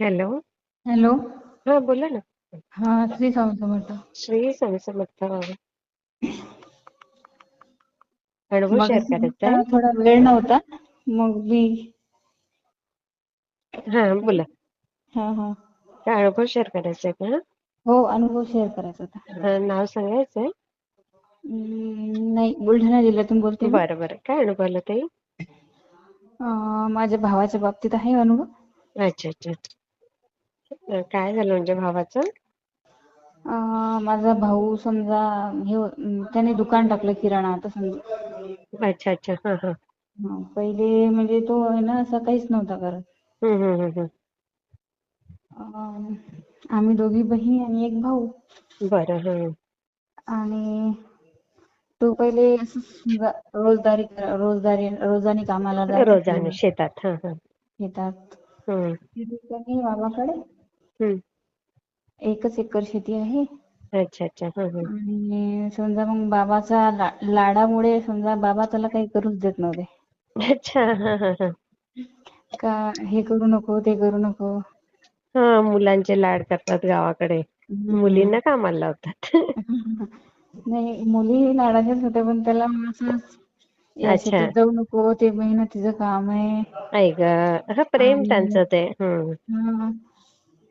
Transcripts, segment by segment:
Hello. Hello. हा बोला ना. हा श्री स्वामी समर्थ श्री स्वामी समर्थ अनुभव शेअर मगाशी करायचा आहे थोडा वेळ नव्हता. मग मी हा बोला. हा हा. काय अनुभव शेअर करायचा आहे का? हो अनुभव शेअर करायचा होता. हा नाव सांगायचंय? हम्म नाही बुलढाणा जिल्ह्यातून बोलते मी. बरं बरं. काय अनुभव आला ताई? अ माझ्या भावाच्या बाबतीत आहे अनुभव. अच्छा अच्छा. काय झालं म्हणजे भावाचं? अ माझा भाऊ समजा हे त्याने दुकान टाकलं किराणा आता समजा. अच्छा अच्छा. हा हा. हा पहिले म्हणजे तो आहे ना असं काहीच नव्हता करत. अ आम्ही दोघी बहीण आणि एक भाऊ. बरं हं. आणि तो पहिले असं समजा रोजदारी रोजदारी रोजानी कामाला जात रोजाने शेतात. हा हा. मामाकडे एकच एकर शेती आहे. अच्छा अच्छा. हा हा. आणि समजा मग बाबाचा ला लाडामुळे समजा बाबा त्याला काही करूच देत नव्हते. अच्छा. हा हा हा. का हे करू नको ते करू नको? हा मुलांचे लाड करतात गावाकडे. हम्म. मुलींना कामाला लावतात. नाही मुली लाडाच्याच होत्या पण त्याला असं या अच्छा. शेतीत जाऊ नको ते मेहनतीच काम आहे. आई ग हा प्रेम आणि त्यांचं ते. हा.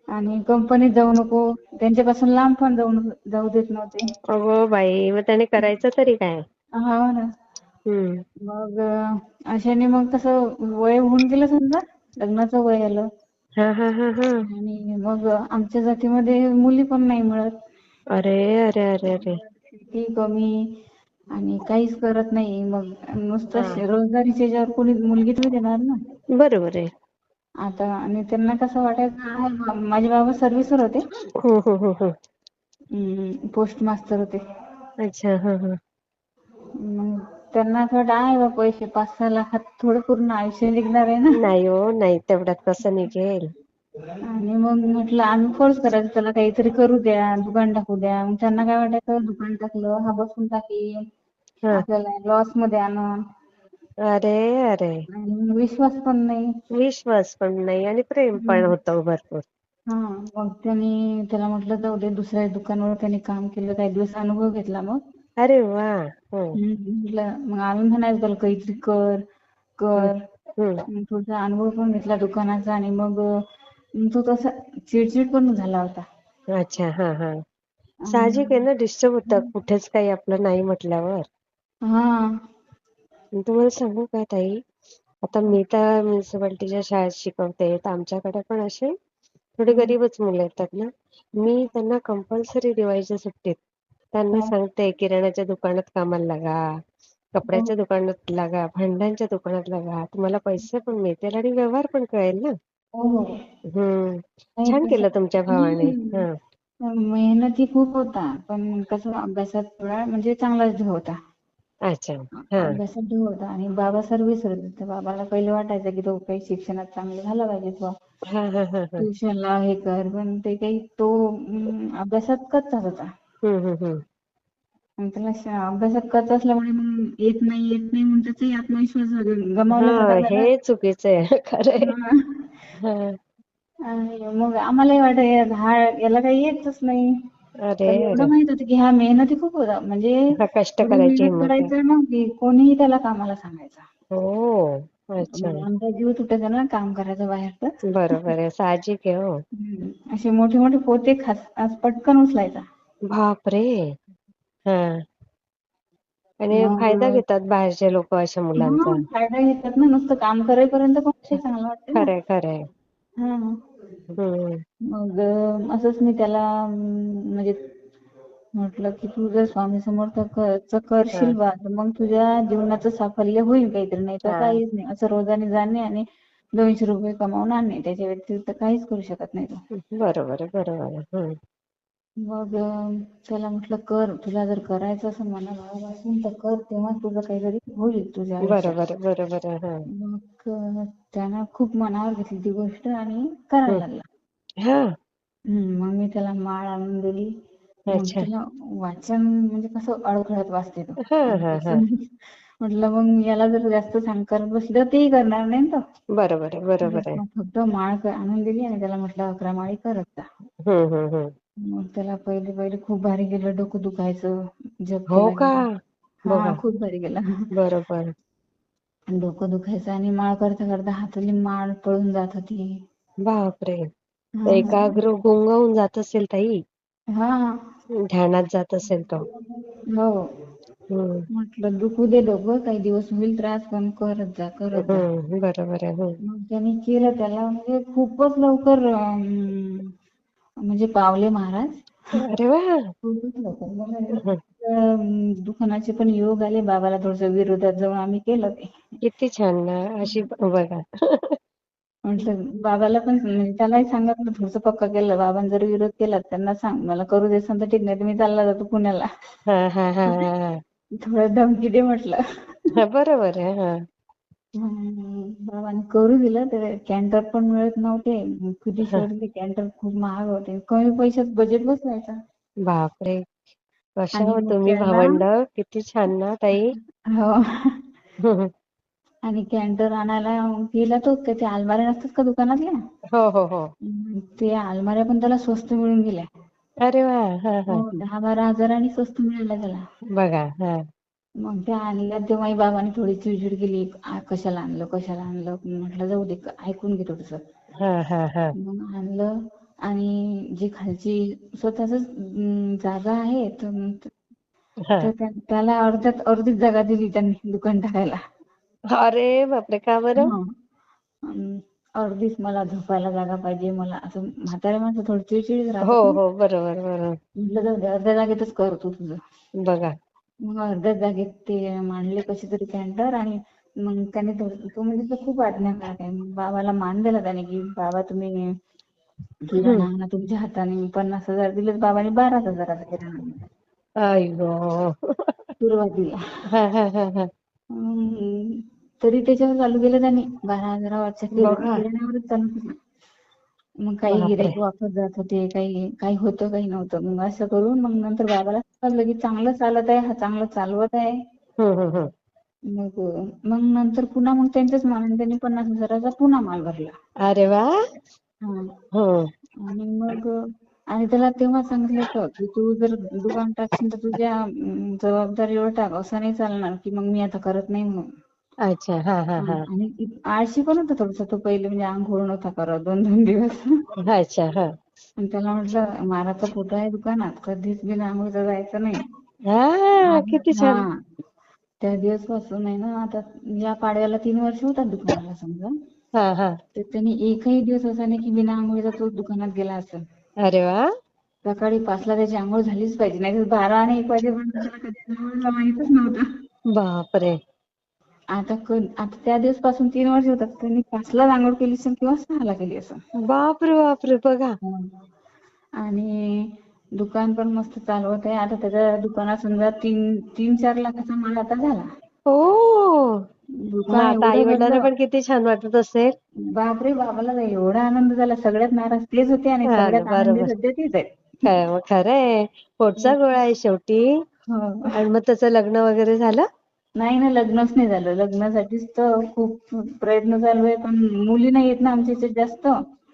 आणि कंपनीत जाऊ नको. त्यांच्यापासून लांब पण जाऊ जाऊ देत नव्हते. अगो बाई मग त्याने करायचं तरी काय? हा ना. हम्म. मग अशाने मग कसं वय होऊन गेलं समजा लग्नाचं वय आलं. हा हा हा हा. आणि मग आमच्या जातीमध्ये मुली पण नाही मिळत. अरे अरे अरे अरे. फी कमी. आणि काहीच करत नाही. मग नुसतं रोजगारीच्या ह्याच्यावर कोणी मुलगी थोडी देणार ना. बरोबर आहे. आता आणि त्यांना कसं वाटायचं माझे बाबा सर्विसवर होते. हो हो हो हो. हम्म पोस्ट मास्तर होते. अच्छा हा हा. मग त्यांना असं आहे बा पैसे पाच सहा लाखात थोडं पूर्ण आयुष्य निघणार आहे ना. नाही हो नाही तेवढ्यात कसं निघेल? आणि मग म्हटलं आम्ही फोर्स करायचो त्याला काहीतरी करू द्या दुकान टाकू द्या. मग त्यांना काय वाटायचं दुकान टाकलं हा बसून टाकेल हा. आपल्याला लॉसमध्ये आणून अरे अरे. आणि विश्वास पण नाही. विश्वास पण नाही आणि प्रेम पण. होतं भरपूर. हा मग त्यांनी त्याला म्हटलं जाऊ दे दुसऱ्या दुकानावर त्यांनी काम केलं काही दिवस अनुभव घेतला मग. अरे वा हो. म्हटलं मग आम्ही म्हणायचो त्याला काहीतरी कर कर. हम्म थोडसा अनुभव पण घेतला दुकानाचा आणि मग तो तसा चिडचिड पण झाला होता. अच्छा हा हा. साहजिक आहे ना डिस्टर्ब होतं कुठेच काही आपलं नाही म्हटल्यावर. हा. तुम्हाला सांगू का ताई? आता मी तर म्युन्सिपाल्टीच्या शाळेत शिकवते. तर आमच्याकडे पण असे थोडे गरीबच मुलं येतात ना? मी त्यांना कंपल्सरी दिवाळीच्या सुट्टीत त्यांना हा सांगते किराणाच्या दुकानात कामाला लागा हो कपड्याच्या दुकानात लागा भांड्यांच्या दुकानात लागा. तुम्हाला पैसे पण मिळतील आणि व्यवहार पण कळेल ना? हो हो. हम्म. नाही छान तस केलं तुमच्या भावाने. हा. मेहनती खूप होता पण कस अभ्यासात थोडा म्हणजे चांगलाच होता. अच्छा. हा. अभ्यासात होता आणि बाबा सर्विस होते. बाबाला पहिले वाटायचं की तो काही शिक्षणात चांगलं झाला पाहिजे तो हा हा हा हा. हे कर पण ते काही तो अभ्यासात कच्चा होता. त्याला अभ्यासात करत असल्यामुळे मग येत नाही येत नाही म्हण त्याचाही आत्मविश्वास हा गमावल्यासारखा झाला हे चुकीचं आहे. खरंय. हा. हा. आणि मग आम्हालाही वाटत हा याला काही येतच नाही. एवढं माहीत होत की हा मेहनती खूप होता. म्हणजे हा कष्ट करायची मेहनत हिंमत आहे करायचं ना की कोणीही त्याला कामाला सांगायचं. हो अच्छा. म्हणजे आमचा जीव तुटायचा ना काम करायचं बाहेर बरोबर आहे साहजिक आहे हो. हम्म. असे मोठे मोठे पोते खास आज पटकन उचलायचा. बापरे. हा. आणि मग फायदा घेतात बाहेरचे लोक अशा हा मुलांचा फायदा घेतात ना नुसतं काम करेपर्यंत पण चांगलं वाटते ना. खरंय. हा. मग असंच मी त्याला म्हणजे म्हटलं की तू जर स्वामी समर्थ करशील बा मग तुझ्या जीवनाच साफल्य होईल काहीतरी नाही तर काहीच नाही. असं रोजाने जाणे आणि दोनशे रुपये कमावणार नाही त्याच्या व्यतिरिक्त काहीच करू शकत नाही तो. बरोबर बरोबर मग त्याला म्हटलं कर तुला जर करायचं असं मना भावापासून तर कर तेव्हा तुझं काहीतरी होईल तुझ्या बरोबर बरोबर हा. मग त्यान खूप मनावर घेतली ती गोष्ट आणि करायला लागला. हा. मग मी त्याला माळ आणून दिली. मग अच्छा. त्याला वाचन म्हणजे कसं अडखळत वाचते तो. हा हा तस हा म्हटलं मग याला जर जास्त सांग करत बसली तर तेही करणार नाही ना तो. बरोबर आहे बरोबर आहे. मग फक्त माळ क- आणून दिली आणि त्याला म्हटलं अकरा माळी करत जा. हम्म हम्म हम्म मग त्याला पहिले पहिले खूप भारी गेलं डोकं दुखायचं जप हो केला का? गेला. हा खूप भारी गेला. बरोबर. डोकं दुखायचं आणि माळ करता करता हातातली माळ पळून जात होती. बापरे. हा. एकाग्र गुंग होऊन जात असेल ताई. हा. ध्यानात जात असेल तो. हो. हम्म. म्हटलं दुखू दे डोकं काही दिवस होईल त्रास पण करत जा करत जा. हम्म बरोबर आहे हम्म. मग त्यांनी केलं त्याला म्हणजे खूपच लवकर अं, म्हणजे पावले महाराज. अरे वा. पण योग आले बाबाला थोडस विरोधात जाऊन आम्ही केलं ते. किती छान ना अशी बघा. म्हटलं बाबाला पण म्हणजे त्यालाही सांगितलं थोडस पक्क केलं. बाबांनी जर विरोध केला त्यांना सांग मला करू दे तर ठीक नाही मी चालला जातो पुण्याला. थोडं धमकी दे म्हटलं. बरोबर आहे हा. बाबांनी करू दिलं ते कॅन्टर पण मिळत नव्हते. किती. शोधले कॅन्टर खूप महाग होते. कमी पैशात बजेट बसवायचा. बापरे. कशा आणि हो तुम्ही त्याला भावंड? किती छान ना ताई. हो. आणि कॅन्टर आणायला गेला तो का ते अलमाऱ्या नसतात का दुकानातल्या? हो हो हो. हम्म, ते अलमाऱ्या पण त्याला स्वस्त मिळून गेल्या. अरे वा. हा हा. हो दहा बारा हजारांनी स्वस्त मिळाल्या त्याला. बघा हा. मग त्या आणल्या तेव्हाही बाबांनी थोडी चिडचिड केली. आ, कशाला आणलं कशाला आणलं? म्हटलं जाऊ दे ऐकून घे थोडस. हा हा हा. मग आणलं आणि जी खालची स्वतःच जागा आहे तर मग हा. तर त्या- त्याला अर्ध्यात अर्धीच जागा दिली त्यांनी दुकान टाकायला. अरे बापरे का बरं? हं. अं, अर्धीच मला झोपायला जागा पाहिजे मला असं म्हाताऱ्या माणसं थोडी चिडचिडच हो राहतात ना. हो बरोबर बरोबर. म्हटलं जाऊ दे अर्ध्या जागेतच कर तू तुझं. बघा. मग अर्ध्या जागेत ते मांडले कसे तरी कॅन्टर आणि मग त्याने तो तो म्हणजे तो खूप आज्ञाकारक आहे. मग बाबाला मान दिला त्याने की बाबा तुम्ही किराणा तुमच्या हाताने पन्नास हजार दिले बाबाने बारा हजाराचा किराणा गो सुरुवातीला. हा हा हा हा. तरी त्याच्यावर चालू केलं त्यांनी. बारा हजारावरच्या किराण्यावरच चालू केलं. मग काही बापरे. गिऱ्हाईक वापस जात होते काही काही होतं काही नव्हतं. मग असं करून मग नंतर बाबाला समजलं की चांगलं चालत आहे हा चांगलं चालवत आहे. मग मग नंतर पुन्हा मग त्यांच्याच मानाने त्यांनी पन्नास हजाराचा पुन्हा माल भरला. अरे वा. हा. हो आणि मग आणि त्याला तेव्हा सांगितलं होतं की तू जर दुकान टाकशील तर तुझ्या अं, जबाबदारीवर टाक. असं नाही चालणार की मग मी आता करत नाही म्हणून. अच्छा हा हा हा, हा. आणि आळशी पण होता थोडासा तो पहिले म्हणजे आंघोळ नव्हता करत दोन दोन दिवस. अच्छा हा. आणि त्याला म्हटलं माराचा फोटो आहे दुकानात कधीच बिना आंघोळीचा जायचं नाही. हा किती छान. हा त्या दिवसपासून आहे ना आता या पाडव्याला तीन वर्ष होतात दुकानाला समजा. हा हा. तर त्यांनी एकही दिवस असा नाही की बिना आंघोळीचा तो दुकानात गेला असेल. अरे वा. सकाळी पाचला त्याची आंघोळ झालीच पाहिजे नाही बारा आणि एक वाजेपर्यंत त्याला कधी आंघोळीला माहीतच नव्हतं. बापरे. आता आता त्या दिवसपासून तीन वर्ष होतात. त्यांनी पाचला आंघोळ केली असेल किंवा सहाला केली असेल. बापरे बापरे बघा. आणि दुकान पण मस्त चालवत आहे. आता त्याच्या दुकानात समजा तीन तीन चार लाखाचा माल आता झाला. हो. आई वडिलांना पण किती छान वाटत असेल. बापरे बाबाला एवढा आनंद झाला. सगळ्यात नाराज तेच होते आणि हा सगळ्यात तेच खरंय पोटचा गोळा आहे शेवटी. हो. आणि मग त्याचं लग्न वगैरे झालं? नाही ना लग्नच नाही झालं. लग्नासाठीच तर खूप प्रयत्न चालू आहे पण मुली नाही येत ना आमच्या याच्यात जास्त.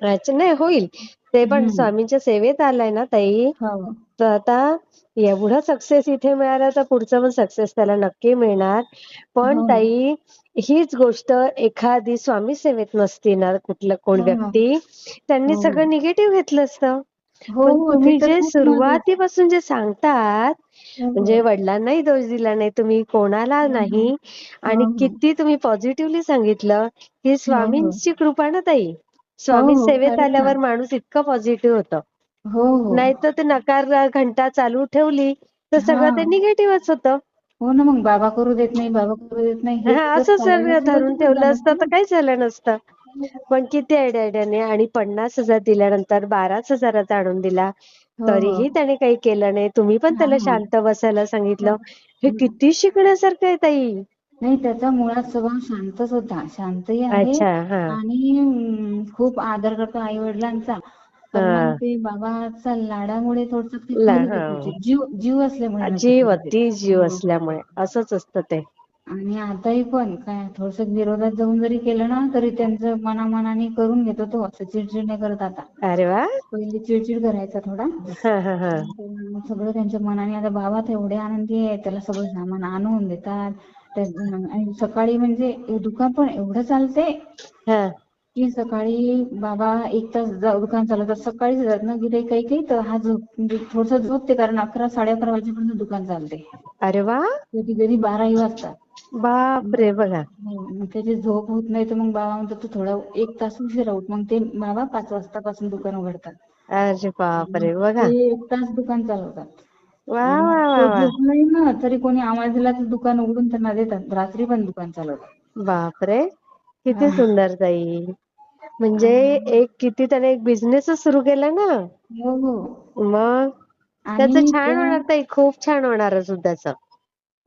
अच्छा नाही होईल. ते पण स्वामींच्या सेवेत आलाय ना ताई. हो. तर आता एवढा सक्सेस इथे मिळाला तर पुढचं पण सक्सेस त्याला नक्की मिळणार. पण हो ताई हीच गोष्ट एखादी स्वामी सेवेत नसती ना कुठलं कोण हो व्यक्ती. त्यांनी हो. सगळं निगेटिव्ह घेतलं असतं. हो पण हो तुम्ही तर जे खूप सुरुवातीपासून जे सांगतात हो म्हणजे वडिलांनाही दोष दिला नाही तुम्ही कोणाला हो हो. नाही आणि हो किती तुम्ही पॉझिटिव्हली सांगितलं ही हो हो. स्वामींची कृपा ना ताई. हो स्वामी हो सेवेत खरंच ना आल्यावर माणूस इतकं पॉझिटिव्ह होतं. हो हो. नाहीतर ते नकार घंटा चालू ठेवली तर हा. सगळं ते निगेटिव्हच होतं. हो ना मग बाबा करू देत नाही बाबा करू देत नाही हेच हा जर असं सुरुवात धरून ठेवलं झालं असतं तर काही झालं नसतं. पण किती आयडिया आयडियाने आणि पन्नास हजार दिल्यानंतर बाराच हजाराचा आणून दिला. हो. हो तरीही त्याने काही केलं नाही. तुम्ही पण त्याला शांत बसायला सांगितलं. हे. किती शिकण्यासारखं आहे ताई. नाही त्याचा मुळात स्वभाव शांतच होता. शांतही आहे अच्छा हा. आणि अं, खूप आदर करतो आई वडिलांचा पण मग हा. ते बाबाचा लाडामुळे थोडस ते ला खाली हा. जीव जीव असल्यामुळे जीव ते. जीव हं. असल्यामुळे असंच असतं ते. आणि आताही पण काय थोडस विरोधात जाऊन जरी केलं ना तरी त्यांचं मनामनाने करून घेतो तो. असं चिडचिड नाही करत आता. अरे वा. पहिले चिडचिड करायचा थोडा. हा हा हा. सगळं त्यांच्या मनाने आता बाबा तर एवढे आनंदी आहे त्याला सगळं सामान आणून देतात. आणि सकाळी म्हणजे दुकान पण एवढं चालते की सकाळी बाबा एक तास दुकान चालवतात. सकाळीच जातात ना गिऱ्हाईक काही काही तर हा झोप म्हणजे थोडस झोपते कारण अकरा साडे अकरा वाजेपर्यंत दुकान चालते अरे वा. कधी कधी बाराही वाजतात. बापरे बघा. हो, मग त्याची झोप होत नाही तर मग बाबा म्हणतात तू थोडा एक तास उशिरा उठ मग ते बाबा पाच वाजतापासून दुकान उघडतात. अरे बापरे बघा. ते एक तास दुकान चालवतात. वा वा वा. वा झोपलाय ना तरी कोणी आवाज दिला तर दुकान उघडून त्यांना देतात. रात्री पण दुकान चालवतात. बापरे किती. सुंदर ताई. म्हणजे एक किती त्याने एक बिझनेसच सुरू केला ना? हो हो. मग? आणि त्याचं छान त्या होणार ताई खूप छान होणार सुद्धाच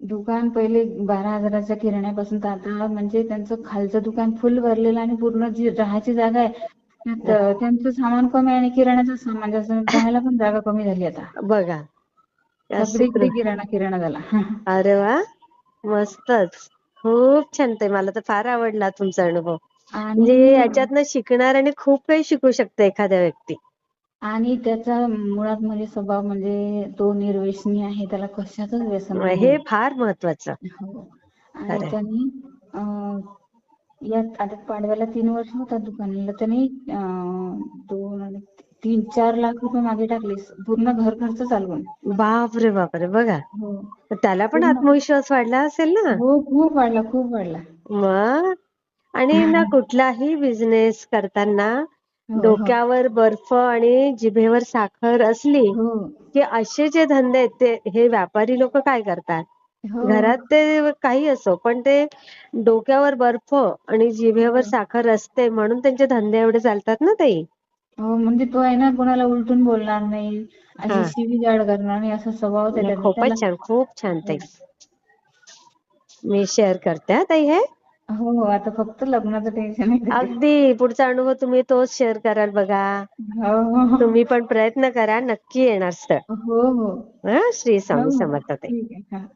दुकान पहिले बारा हजाराच्या किराण्यापासून तर आता म्हणजे त्यांचं खालचं दुकान फुल भरलेलं आणि पूर्ण जी राहायची जागा आहे त्यात त्यांचं सामान कमी आहे आणि किराण्याचं सामान जास्त राहायला पण जागा कमी झाली आता. बघा. सगळीकडे किराणा किराणा झाला. अरे वा. मस्तच. खूप छान ताई मला तर फार आवडला तुमचा अनुभव. म्हणजे आणि याच्यातनं शिकणार आणि खूप काही शिकू शकते एखाद्या व्यक्ती. आणि त्याचा मुळात म्हणजे स्वभाव म्हणजे तो निर्व्यसनी आहे त्याला कशाचंच व्यसन हे फार महत्वाचं हो. आणि त्यांनी यात आता पाडव्याला तीन वर्ष होतात दुकानाला. त्यांनी दोन तीन चार लाख रुपये मागे टाकले. पूर्ण घर खर्च चालवून. बापरे बापरे. बघा. हो. त्याला पण. आत्मविश्वास वाढला असेल ना? हो खूप वाढला खूप वाढला. मग? आणि ना कुठलाही बिझनेस करताना. डोक्यावर बर्फ आणि जिभेवर साखर असली हो की असे जे धंदे आहेत ते हे व्यापारी लोक काय करतात हो घरात ते काही असो पण ते डोक्यावर बर्फ आणि जिभेवर हो. साखर असते म्हणून त्यांचे धंदे एवढे चालतात ना ताई हो म्हणजे तो आहे ना कोणाला उलटून बोलणार नाही हा. अशी शिवीगाळ करणार नाही असा स्वभावच आहे त्याचा. खूपच छान खूप छान ताई मी शेअर करते हा ताई हे हो हो आता फक्त लग्नाचं टेन्शन आहे. अगदी. पुढचा अनुभव तुम्ही तोच शेअर कराल बघा. हो हो. तुम्ही पण प्रयत्न करा नक्की येणार स्थळ. हो हो. हं? श्री स्वामी हो, हो. समर्थ ताई. ठीक आहे. हा.